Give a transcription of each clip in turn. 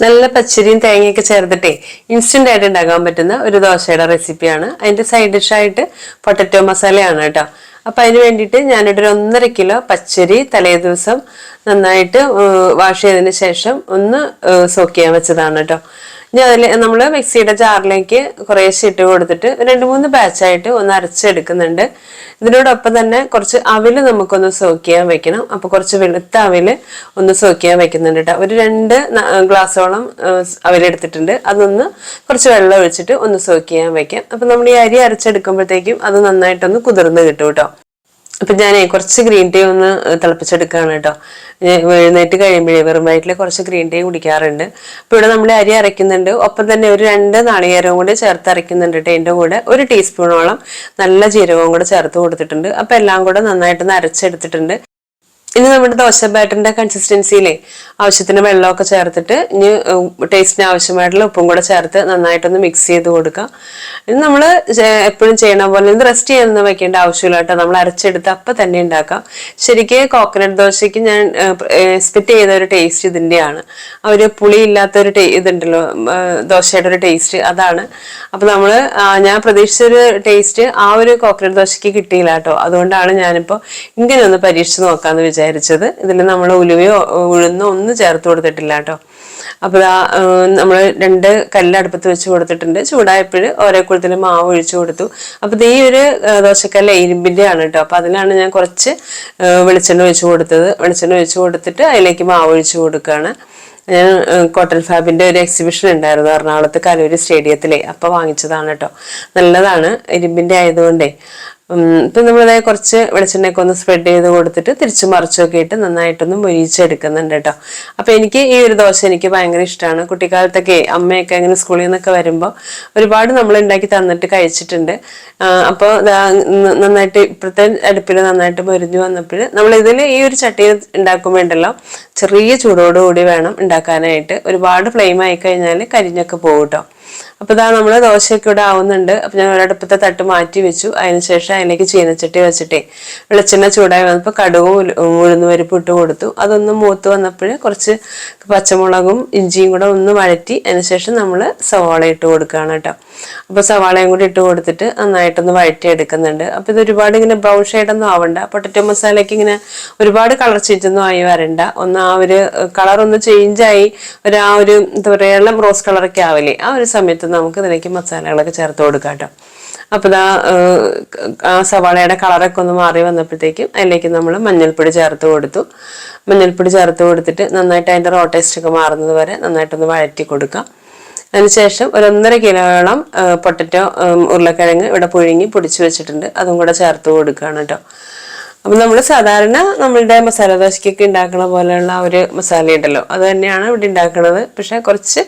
നല്ല പച്ചരിയും തേങ്ങയൊക്കെ ചേർത്തിട്ടേ ഇൻസ്റ്റന്റ് ആയിട്ട് ഉണ്ടാക്കാൻ പറ്റുന്ന ഒരു ദോശയുടെ റെസിപ്പിയാണ് അതിന്റെ സൈഡ് ഡിഷായിട്ട് പൊട്ടറ്റോ മസാലയാണ് കേട്ടോ അപ്പൊ അതിന് വേണ്ടിയിട്ട് ഞാനിവിടെ ഒരു ഒന്നര കിലോ പച്ചരി തലേ ദിവസം നന്നായിട്ട് വാഷ് ചെയ്തതിന് ശേഷം ഒന്ന് സോക്ക് ചെയ്യാൻ വെച്ചതാണ് കേട്ടോ ഇനി അതിൽ നമ്മൾ മിക്സിയുടെ ജാറിലേക്ക് കുറേശ്ശെ ഇട്ട് കൊടുത്തിട്ട് രണ്ട് മൂന്ന് ബാച്ചായിട്ട് ഒന്ന് അരച്ചെടുക്കുന്നുണ്ട്. ഇതിനോടൊപ്പം തന്നെ കുറച്ച് അവിൽ നമുക്കൊന്ന് സോക്ക് ചെയ്യാൻ വെക്കണം. അപ്പൊ കുറച്ച് വെളുത്ത അവിൽ ഒന്ന് സോക്ക് ചെയ്യാൻ വെക്കുന്നുണ്ട് കേട്ടോ. ഒരു രണ്ട് ഗ്ലാസ്സോളം അവിലെടുത്തിട്ടുണ്ട് അതൊന്ന് കുറച്ച് വെള്ളം ഒഴിച്ചിട്ട് ഒന്ന് സോക്ക് ചെയ്യാൻ വെക്കാം. അപ്പൊ നമ്മൾ ഈ അരി അരച്ചെടുക്കുമ്പോഴത്തേക്കും അത് നന്നായിട്ടൊന്ന് കുതിർന്ന് കിട്ടും കേട്ടോ. അപ്പൊ ഞാനേ കുറച്ച് ഗ്രീൻ ടീ ഒന്ന് തിളപ്പിച്ചെടുക്കുകയാണ് കേട്ടോ. എഴുന്നേറ്റ് കഴിയുമ്പോഴേ വെറും വയറ്റിൽ കുറച്ച് ഗ്രീൻ ടീ കുടിക്കാറുണ്ട്. അപ്പൊ ഇവിടെ നമ്മൾ അരി അരയ്ക്കുന്നുണ്ട്. ഒപ്പം തന്നെ ഒരു രണ്ട് നാളികേരവും കൂടി ചേർത്ത് അരയ്ക്കുന്നുണ്ട് കേട്ടോ എന്റെ കൂടെ. ഒരു ടീസ്പൂണോളം നല്ല ജീരകവും കൂടെ ചേർത്ത് കൊടുത്തിട്ടുണ്ട്. അപ്പൊ എല്ലാം കൂടെ നന്നായിട്ടൊന്ന് അരച്ചെടുത്തിട്ടുണ്ട്. ഇനി നമ്മുടെ ദോശ ബാറ്ററിന്റെ കൺസിസ്റ്റൻസിയിലെ ആവശ്യത്തിന് വെള്ളമൊക്കെ ചേർത്തിട്ട് ഇനി ടേസ്റ്റിന് ആവശ്യമായിട്ടുള്ള ഉപ്പും കൂടെ ചേർത്ത് നന്നായിട്ടൊന്ന് മിക്സ് ചെയ്ത് കൊടുക്കുക ഇനി നമ്മൾ എപ്പോഴും ചെയ്യണ പോലെ ഇത് റെസ്റ്റ് ചെയ്യാനൊന്നും വെക്കേണ്ട ആവശ്യമില്ല കേട്ടോ. നമ്മൾ അരച്ചെടുത്ത് അപ്പം തന്നെ ഉണ്ടാക്കാം. ശരിക്കും കോക്കനട്ട് ദോശയ്ക്ക് ഞാൻ എക്സ്പെക്ട് ചെയ്ത ഒരു ടേസ്റ്റ് ഇതിന്റെയാണ് ആ ഒരു പുളി ഇല്ലാത്ത ഒരു ടേ ഇതുണ്ടല്ലോ ദോശയുടെ ഒരു ടേസ്റ്റ് അതാണ്. അപ്പം നമ്മൾ ഞാൻ പ്രതീക്ഷിച്ചൊരു ടേസ്റ്റ് ആ ഒരു കോക്കനട്ട് ദോശയ്ക്ക് കിട്ടിയില്ല കേട്ടോ. അതുകൊണ്ടാണ് ഞാനിപ്പോൾ ഇങ്ങനെ ഒന്ന് പരീക്ഷിച്ച് നോക്കാമെന്ന് വിചാരിച്ചത്. ഇതിൽ നമ്മൾ ഉലുവയോ ഉഴുന്നോ ഒന്നും ചേർത്ത് കൊടുത്തിട്ടില്ല കേട്ടോ. അപ്പോൾ നമ്മൾ രണ്ട് കല്ലടുപ്പത്ത് വെച്ച് കൊടുത്തിട്ടുണ്ട്. ചൂടായപ്പോൾ ഓരോ കുളത്തിൽ മാവ് ഒഴിച്ചു കൊടുത്തു. അപ്പോൾ ഈ ഒരു ദോശക്കല്ല ഇരുമ്പിന്റെ ആണ് കേട്ടോ. അപ്പോൾ അതിലാണ് ഞാൻ കുറച്ച് വെളിച്ചെണ്ണ ഒഴിച്ചു കൊടുത്തത്. വെളിച്ചെണ്ണ ഒഴിച്ചു കൊടുത്തിട്ട് അതിലേക്ക് മാവ് ഒഴിച്ചു കൊടുക്കുകയാണ് ഞാൻ കോട്ടൺ ഫാബിന്റെ ഒരു എക്സിബിഷൻ ഉണ്ടായിരുന്നു എറണാകുളത്ത് കലൂര് സ്റ്റേഡിയത്തിലെ. അപ്പോൾ വാങ്ങിച്ചതാണ് കേട്ടോ. നല്ലതാണ്. ഇരുമ്പിന്റെ ആയതുകൊണ്ടേ. ഇപ്പൊ നമ്മളത് കുറച്ച് വെളിച്ചെണ്ണയൊക്കെ ഒന്ന് സ്പ്രെഡ് ചെയ്ത് കൊടുത്തിട്ട് തിരിച്ചു മറിച്ചൊക്കെ ഇട്ട് നന്നായിട്ടൊന്ന് മൊരിച്ചെടുക്കുന്നുണ്ട് കേട്ടോ. അപ്പം എനിക്ക് ഈ ഒരു ദോശ എനിക്ക് ഭയങ്കര ഇഷ്ടമാണ് കുട്ടിക്കാലത്തൊക്കെ അമ്മയൊക്കെ അങ്ങനെ സ്കൂളിൽ നിന്നൊക്കെ വരുമ്പോൾ ഒരുപാട് നമ്മൾ ഉണ്ടാക്കി തന്നിട്ട് കഴിച്ചിട്ടുണ്ട്. അപ്പോൾ നന്നായിട്ട് ഇപ്പോഴത്തെ അടുപ്പിൽ നന്നായിട്ട് മൊരിഞ്ഞു വന്നപ്പോൾ നമ്മൾ ഇതിൽ ഈ ഒരു ചട്ടി ഉണ്ടാക്കുമ്പോൾ ഉണ്ടല്ലോ ചെറിയ ചൂടോടുകൂടി വേണം ഉണ്ടാക്കാനായിട്ട്. ഒരുപാട് ഫ്ലെയിം ആയി കഴിഞ്ഞാൽ കരിഞ്ഞൊക്കെ പോകും കേട്ടോ. അപ്പൊ ഇതാ നമ്മൾ ദോശയൊക്കെ ഇവിടെ ആവുന്നുണ്ട്. അപ്പോൾ ഞാൻ ഒരടുപ്പത്തെ തട്ട് മാറ്റി വെച്ചു. അതിനുശേഷം അതിലേക്ക് ചീനച്ചട്ടി വെച്ചിട്ടേ വെളിച്ചെണ്ണ ചൂടായി വന്നപ്പോൾ കടുകും ഉലു- ഉഴുന്ന് പരിപ്പ് ഇട്ട് കൊടുത്തു. അതൊന്ന് മൂത്ത് വന്നപ്പോൾ കുറച്ച് പച്ചമുളകും ഇഞ്ചിയും കൂടെ ഒന്ന് വഴറ്റി അതിനുശേഷം നമ്മൾ സവാള ഇട്ട് കൊടുക്കുകയാണ് കേട്ടോ. അപ്പോൾ സവാളയും കൂടി ഇട്ട് കൊടുത്തിട്ട് നന്നായിട്ടൊന്ന് വഴറ്റി എടുക്കുന്നുണ്ട് അപ്പോൾ ഇത് ഒരുപാട് ഇങ്ങനെ ബ്രൗൺ ഷെയ്ഡൊന്നും ആവണ്ട. പൊട്ടറ്റോ മസാലയ്ക്ക് ഇങ്ങനെ ഒരുപാട് കളർ ചേഞ്ചൊന്നും ആയി വരണ്ട. ഒന്ന് ആ ഒരു കളർ ഒന്ന് ചേഞ്ച് ആയി ഒരു ആ ഒരു എന്താ പറയുക റോസ് കളറൊക്കെ ആവില്ലേ ആ ഒരു സമയത്ത് നമുക്ക് ഇതിലേക്ക് മസാലകളൊക്കെ ചേർത്ത് കൊടുക്കാം കേട്ടോ. അപ്പം ഇതാ ആ സവാളയുടെ കളറൊക്കെ ഒന്ന് മാറി വന്നപ്പോഴത്തേക്കും അതിലേക്ക് നമ്മൾ മഞ്ഞൾപ്പൊടി ചേർത്ത് കൊടുത്തു. മഞ്ഞൾപ്പൊടി ചേർത്ത് കൊടുത്തിട്ട് നന്നായിട്ട് അതിന്റെ റോ ടേസ്റ്റ് ഒക്കെ മാറുന്നത് വരെ നന്നായിട്ടൊന്ന് വഴറ്റി കൊടുക്കാം. അതിനുശേഷം ഒരു ഒന്നര കിലോയോളം പൊട്ടറ്റോ ഉരുളക്കിഴങ്ങ് ഇവിടെ പുഴുങ്ങി പൊടിച്ചു വെച്ചിട്ടുണ്ട്. അതും കൂടെ ചേർത്ത് കൊടുക്കുകയാണ് കേട്ടോ. അപ്പം നമ്മൾ സാധാരണ നമ്മളുടെ മസാല ദോശയ്ക്കൊക്കെ ഉണ്ടാക്കുന്ന പോലെയുള്ള ഒരു മസാല ഉണ്ടല്ലോ. അത് തന്നെയാണ് ഇവിടെ ഉണ്ടാക്കുന്നത് പക്ഷെ കുറച്ച്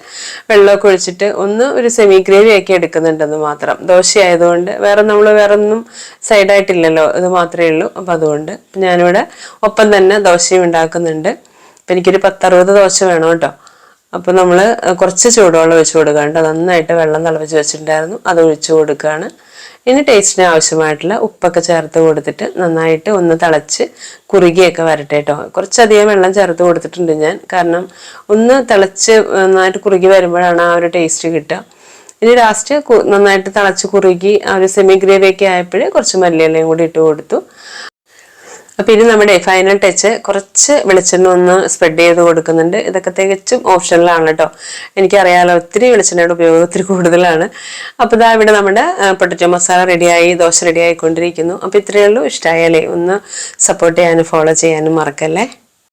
വെള്ളമൊക്കെ ഒഴിച്ചിട്ട് ഒന്ന് ഒരു സെമി ഗ്രേവി ആക്കി എടുക്കുന്നുണ്ടെന്ന് മാത്രം. ദോശ ആയതുകൊണ്ട് വേറെ നമ്മൾ വേറെ ഒന്നും സൈഡായിട്ടില്ലല്ലോ ഇത് മാത്രമേ ഉള്ളൂ. അപ്പം അതുകൊണ്ട് ഞാനിവിടെ ഒപ്പം തന്നെ ദോശയും ഉണ്ടാക്കുന്നുണ്ട്. അപ്പം എനിക്കൊരു പത്തറുപത് ദോശ വേണം കേട്ടോ. അപ്പോൾ നമ്മൾ കുറച്ച് ചൂടുവെള്ളം ഒഴിച്ച് കൊടുക്കുക കേട്ടോ. നന്നായിട്ട് വെള്ളം തിളപ്പിച്ച് വെച്ചിട്ടുണ്ടായിരുന്നു. അത് ഒഴിച്ചു കൊടുക്കുകയാണ് ഇനി ടേസ്റ്റിന് ആവശ്യമായിട്ടുള്ള ഉപ്പൊക്കെ ചേർത്ത് കൊടുത്തിട്ട് നന്നായിട്ട് ഒന്ന് തിളച്ച് കുറുകിയൊക്കെ വരട്ടെ കേട്ടോ കുറച്ചധികം വെള്ളം ചേർത്ത് കൊടുത്തിട്ടുണ്ട് ഞാൻ. കാരണം ഒന്ന് തിളച്ച് നന്നായിട്ട് കുറുകി വരുമ്പോഴാണ് ആ ഒരു ടേസ്റ്റ് കിട്ടുക. ഇനി ലാസ്റ്റ് നന്നായിട്ട് തിളച്ച് കുറുകി ആ ഒരു സെമി ഗ്രേവിയൊക്കെ ആയപ്പോൾ കുറച്ച് മല്ലിയിലയും കൂടി ഇട്ട് കൊടുത്തു. അപ്പൊ ഇനി നമ്മുടെ ഫൈനൽ ടച്ച് കുറച്ച് വെളിച്ചെണ്ണ ഒന്ന് സ്പ്രെഡ് ചെയ്ത് കൊടുക്കുന്നുണ്ട്. ഇതൊക്കെ തികച്ചും ഓപ്ഷനിലാണ് കേട്ടോ. എനിക്കറിയാലോ ഒത്തിരി വെളിച്ചെണ്ണയുടെ ഉപയോഗം ഒത്തിരി കൂടുതലാണ്. അപ്പൊ ഇതാ ഇവിടെ നമ്മുടെ പൊട്ടറ്റോ മസാല റെഡിയായി ദോശ റെഡി ആയിക്കൊണ്ടിരിക്കുന്നു അപ്പൊ ഇത്രയേ ഉള്ളൂ. ഇഷ്ടമായാലേ ഒന്ന് സപ്പോർട്ട് ചെയ്യാനും ഫോളോ ചെയ്യാനും മറക്കല്ലേ?